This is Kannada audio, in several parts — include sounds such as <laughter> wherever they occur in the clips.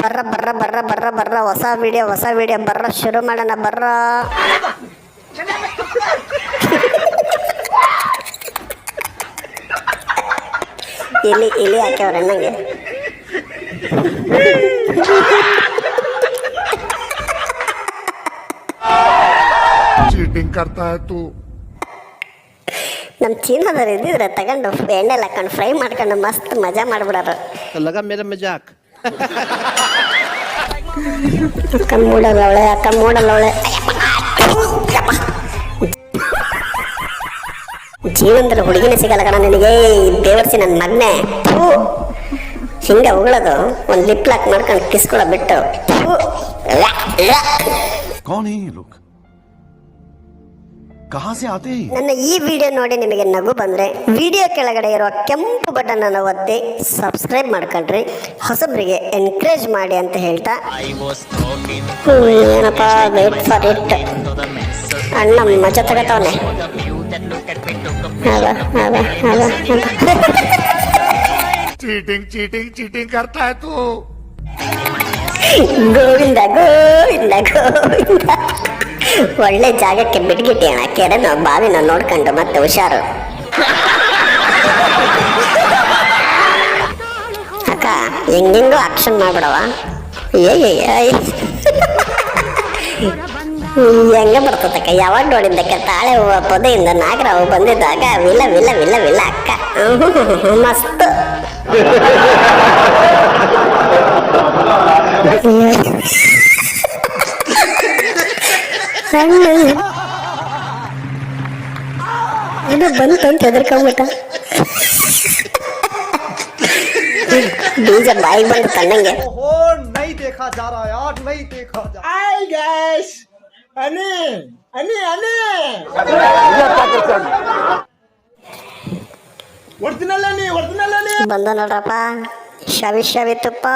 ಬರ್ರ ಬರ್ರ ಬರ್ರ ಬರ್ರ ಬರ್ರ ಹೊಸ ವಿಡಿಯೋ ಹೊಸ ವಿಡಿಯೋ ಬರ್ರ ಶುರು ಮಾಡೋಣ ಬರ್ರ ಇಲಿ ಇಲಿ ಹಾಕ್ಯವ್ರೆ ನಂಗೆ चीटिंग करता है तू ನಮ್ಮ ಚೀನಾದವ್ರು ಇದ್ದಿದ್ರೆ ತಗೊಂಡು ಎಣ್ಣೆಲ್ಲ ಹಾಕೊಂಡು ಫ್ರೈ ಮಾಡ್ಕೊಂಡು ಮಸ್ತ್ ಮಜಾ ಮಾಡ್ಬಿಡೋರು लगा அக்கா மூடல அவள அக்கா மூடல அவள ಜೀವನದಲ್ಲಿ ಹುಡುಗಿನ ಸಿಗಲ್ಲ ಕಣ ನನಗೆ ದೇವರ್ಸಿ ನನ್ನ ಮಗ್ನೆ ಹಿಂಗೆ ಉಗಳೋದು ಒಂದು ಲಿಪ್ ಲಾಕ್ ಮಾಡ್ಕೊಂಡು ಕಿಸ್ಕೊಳ್ಳೋ ಬಿಟ್ಟು ಕಾಣಿ ಲುಕ್ कहाँ से आते हैं ये? ನನ್ನ ಈ ವಿಡಿಯೋ ನೋಡಿ ನಿಮಗೆ ನಗು ಬಂದರೆ ವಿಡಿಯೋ ಕೆಳಗಡೆ ಇರೋ ಕೆಂಪು ಬಟನ್ ಅನ್ನು ಒತ್ತಿ ಸಬ್ಸ್ಕ್ರೈಬ್ ಮಾಡ್ಕೊಳ್ರಿ ಹೊಸಬ್ರಿಗೆ ಎನ್ಕರೇಜ್ ಮಾಡಿ ಅಂತ ಹೇಳ್ತಾ ಹ್ಮ್, ಏನಪ್ಪ ವೇಟ್ ಫಾರ್ ಇಟ್ ಅಣ್ಣ ಮಜಾ ತಗತವನೆ ಅವ ಅವ ಅವ चीटिंग चीटिंग चीटिंग करता है तू ಗೋವಿಂದ ಗೋವಿಂದ ಗೋವಿಂದ ಒಳ್ಳೆ ಜಾಗಕ್ಕೆ ಬಿಟ್ಗಿಟ್ಟಿ ಅಣ್ಣ ಕೆರೆನೋ ಬಾವಿನ ನೋಡ್ಕೊಂಡು ಮತ್ತೆ ಹುಷಾರು ಅಕ್ಕ ಹೆಂಗೆಂಗೋ ಆಕ್ಷನ್ ಮಾಡ್ಬಿಡವ ಏಯ್ ಹೆಂಗೆ ಬರ್ತದಕ್ಕ ಯಾವಾಗ ನೋಡಿದ್ದಕ್ಕೆ ತಾಳೆ ಹೂವು ಪೊದೆಯಿಂದ ನಾಗರ ಹೂವು ಬಂದಿದ್ದಾಗ ವಿಲ್ಲ ವಿಲ್ಲ ವಿಲ್ಲ ವಿಲ್ಲ ಅಕ್ಕ ಹ್ಮ್, ಮಸ್ತ್ ಅದನ್ನ ಬಂದು ತಂದು ತೆದರ್ಕೊಂಬಿಟ್ಟ ಬೀಜ ಬಾಯಿ ಬಂದು ತಣ್ಣಂಗೆ ಬಂದ ನೋಡ್ರಪ್ಪ ಶವಿ ಶವಿತಪ್ಪ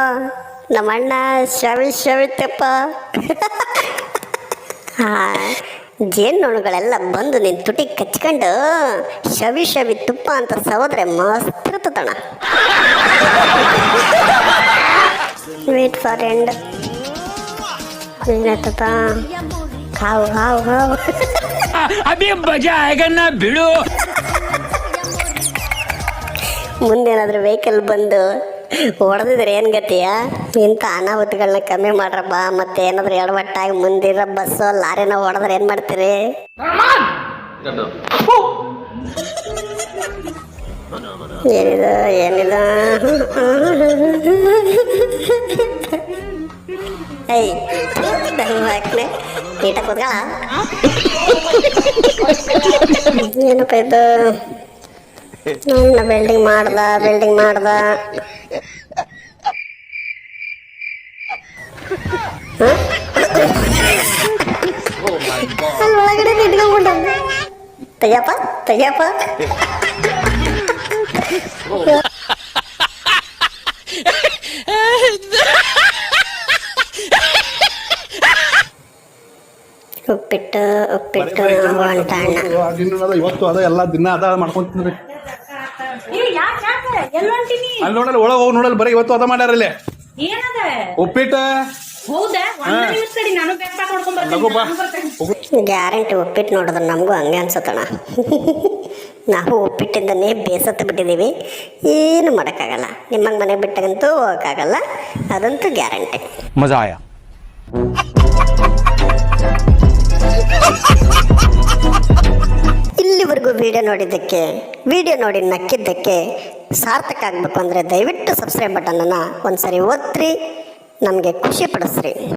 ನಮ್ಮಣ್ಣ ಶವಿ ಶವಿತಪ್ಪ ಹಾ ಜೇನ್ನೊಣಗಳೆಲ್ಲ ಬಂದು ನಿನ್ನ ತುಟಿ ಕಚ್ಕೊಂಡು ಶವಿ ಶವಿ ತುಪ್ಪ ಅಂತ ಸವದ್ರೆ ಮಸ್ತ್ ತಣ. ವೇಟ್ ಫಾರ್ ಎಂಡ್ ಏನಾಯ್ತಪ್ಪ ಹಾವು ಹಾವು ಹಾವು. ಅಭಿ ಮಜಾ ಬಿಡು. ಮುಂದೇನಾದ್ರೂ ವೆಹಿಕಲ್ ಬಂದು ಹೊಡೆದಿದ್ರೆ ಏನು ಗತಿಯ ಇಂಥ ಅನಾಹುತಗಳನ್ನ ಕಮ್ಮಿ ಮಾಡ್ರಪ್ಪ ಮತ್ತೆ ಏನಾದ್ರು ಎಡವಟ್ಟಾಗಿ ಮುಂದಿರೋ ಬಸ್ಸು, ಲಾರಿನ ಹೊಡೆದ್ರೆ ಏನು ಮಾಡ್ತೀರಿ? ಏನಿದ ಏನಿದ? ಕೂತ್ಗಳ ಏನಪ್ಪ ಇದು? ನನ್ನ ಬಿಲ್ಡಿಂಗ್ ಮಾಡ್ದ ಬಿಲ್ಡಿಂಗ್ ಮಾಡ್ದ ಹ? ಅಲ್ಲಿ ಒಳಗಡೆ ನಿಂತ್ಕೊಂಡ್ಬಿಟ್ಟ ತೆಗಿಯಪ್ಪ ತೆಗಿಯಪ್ಪ ಉಪ್ಪಿಟ್ಟು ಉಪ್ಪಿಟ್ಟು ಹೊಂಟಣ್ಣ ಇವತ್ತು ಅದ ಎಲ್ಲ ದಿನ ಅದ ಮಾಡ್ಕೊಂತಿದ್ರಿ ಎಲ್ಲೊಂಟಿನಿ ಅಲ್ಲಿ ಒಳಗ ಹೋಗಿ ಬರೀ ಇವತ್ತು ಅದ ಮಾಡ್ಯಾರ ಇಲ್ಲಿ ಏನದ? ಉಪ್ಪಿಟ್ಟ? ಗ್ಯಾರಂಟಿ ಉಪ್ಪಿಟ್ಟು ನೋಡಿದ್ರೆ ನಮಗೂ ಹಂಗೆ ಅನ್ಸತ್ತಣ <laughs> ನಾವು ಉಪ್ಪಿಟ್ಟಿಂದನೇ ಬೇಸತ್ತು ಬಿಟ್ಟಿದ್ದೀವಿ. ಏನು ಮಾಡೋಕ್ಕಾಗಲ್ಲ. ನಿಮ್ಮಂಗೆ ಮನೆಗೆ ಬಿಟ್ಟಾಗಂತೂ ಹೋಗೋಕ್ಕಾಗಲ್ಲ. ಅದಂತೂ ಗ್ಯಾರಂಟಿ. ಮಜಾ <laughs> ಇಲ್ಲಿವರೆಗೂ ವಿಡಿಯೋ ನೋಡಿದ್ದಕ್ಕೆ ವಿಡಿಯೋ ನೋಡಿ ನಕ್ಕಿದ್ದಕ್ಕೆ ಸಾರ್ಥಕ ಆಗಬೇಕು ಅಂದರೆ ದಯವಿಟ್ಟು ಸಬ್ಸ್ಕ್ರೈಬ್ ಬಟನನ್ನು ಒಂದ್ಸರಿ ಒತ್ತಿರಿ ನಮಗೆ ಖುಷಿ ಪಡಿಸ್ರಿ.